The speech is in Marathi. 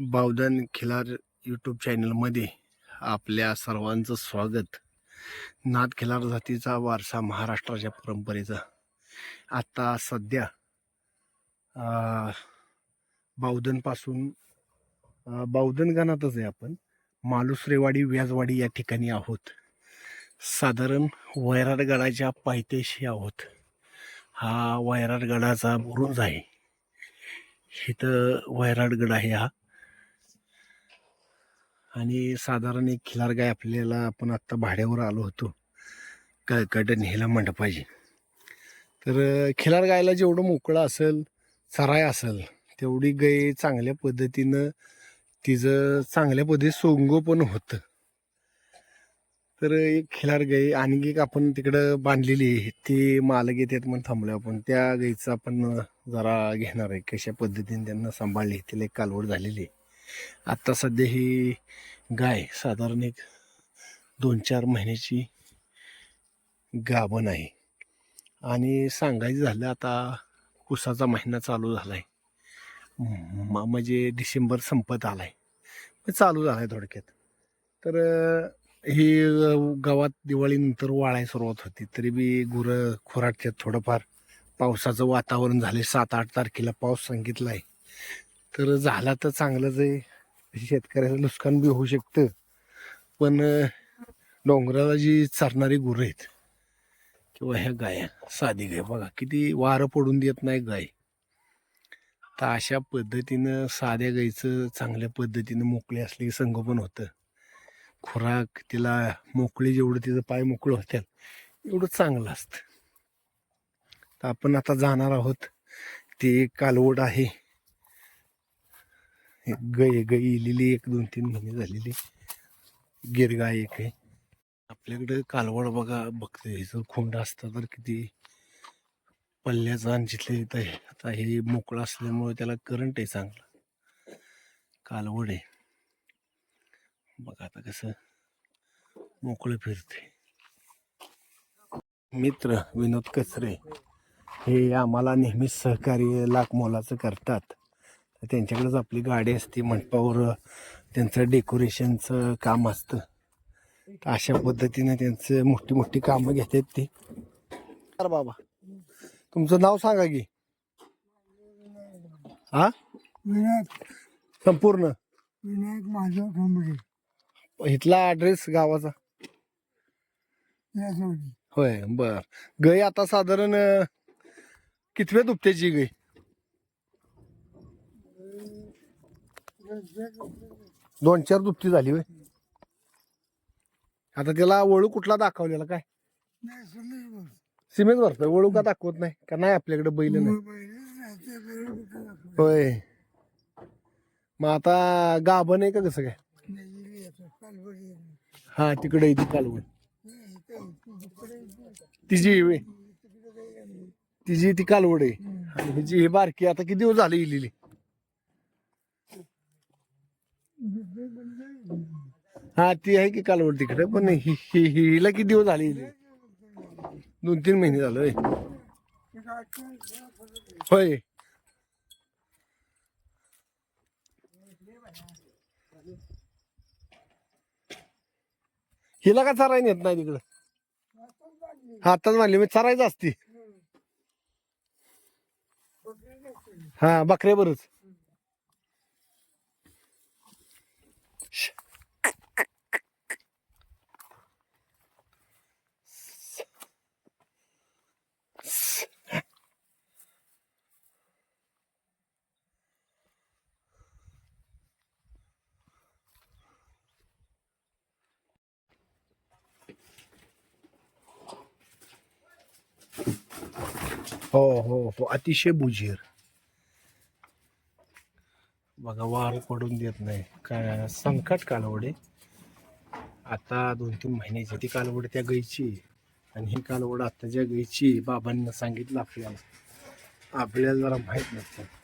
बावधन खिलार यूट्यूब चॅनलमध्ये आपल्या सर्वांचं स्वागत. नाथ खिलार जातीचा वारसा महाराष्ट्राच्या परंपरेचा. आत्ता सध्या बावधनपासून बावधन गणातच आहे आपण. मालुसरेवाडी व्याजवाडी या ठिकाणी आहोत. साधारण वैराटगडाच्या पायथ्याशी आहोत. हा वैराटगडाचा बुरुज आहे. इथं वैराटगड आहे हा. आणि साधारण एक खिलार गाय आपल्याला आपण आत्ता भाड्यावर आलो होतो. कळकट न्यायला मंडपाची. तर खिलार गायला जेवढं मोकळं असेल चराय असेल तेवढी गाय चांगल्या पद्धतीनं तिचं चांगल्या पद्धतीत सोंगोपण होतं. तर एक खिलार गाय आणि एक आपण तिकडं बांधलेली आहे. ती मालक येतात म्हणून थांबलो आपण. त्या गाईचं आपण जरा घेणार आहे. कशा पद्धतीने त्यांना सांभाळली तिला एक कालवड झालेली आहे. आत्ता सध्या ही गाय साधारण एक दोन चार महिन्याची गाभण आहे. आणि सांगायचं झालं आता उसाचा महिना चालू झाला आहे म्हणजे डिसेंबर संपत आला आहे चालू झाला आहे थोडक्यात. तर ही गावात दिवाळीनंतर वाळायला सुरुवात होती. तरी बी गुरं खुराटच्यात थोडंफार पावसाचं वातावरण झाले सात आठ तारखेला पाऊस सांगितला आहे तर झाला तर चांगलंच आहे. शेतकऱ्याचं नुकसान बी होऊ शकतं. पण डोंगराला जी चरणारी गुरं आहेत किंवा ह्या गाया साधी गाय बघा किती वारं पडून देत नाही गाय. तर अशा पद्धतीनं साध्या गायीचं चांगल्या पद्धतीनं मोकळी असली संगोपन होतं. खुराक तिला मोकळी जेवढं तिचं पाय मोकळं होत्याल एवढं चांगलं असतं. तर आपण आता जाणार आहोत. ती कालवड आहे. गाय गाय इलेली एक दोन तीन महिने झालेली. गिरगाय एक आहे. आपल्याकडे कालवड बघा बघते जर खोंड असतं तर किती पल्ल्याचा आणि जिथले आहे. आता हे मोकळं असल्यामुळे त्याला करंट आहे चांगला. कालवड आहे. बघा आता कसं मोकळं फिरते मित्र विनोद कचरे हे आम्हाला नेहमीच सहकार्य लाख मोलाचं करतात. त्यांच्याकडेच आपली गाडी असते मंडपावर त्यांचं डेकोरेशनचं काम असतं. अशा पद्धतीने त्यांचं मोठी मोठी कामं घेतात ते. अरे बाबा तुमचं नाव सांगा की. हा विनायक. संपूर्ण. विनायक माझा ठोंबरे इथला ॲड्रेस गावाचा. या जोडी होय बर. गई आता साधारण अं, कितव्या दुपट्याची गई दोन चार दुप्ती झाली होय. आता त्याला वळू कुठला दाखवलेला काय? सिमेंट भरतोय वळू का दाखवत नाही? का नाही आपल्याकडे बैल नाही? होय. मग आता गाभण आहे का कसं काय? हा तिकडे ती कालवण. तिची तिची ती कालवड आहे. आणि हिची ही बारकी आता किती दिवस झाली इलेली दुसरे म्हणजे हा ती आहे की कालवड तिकडे पण हि हि- हिला किती दिवस झाले दोन तीन महिने झालं होय. होय. हिला का चरायला येत नाही तिकडं? हातात मारली मी चरायचं असती. हा बकऱ्या बरच हो हो हो. अतिशय बुजीर. बघा वार पडून देत नाही. काय संकट कालवडे. आता दोन तीन महिन्याची ती कालवड त्या गायची आणि ही कालवड आताच्या गायची बाबांना सांगितलं आपल्याला. आपल्याला जरा माहीत नसतं.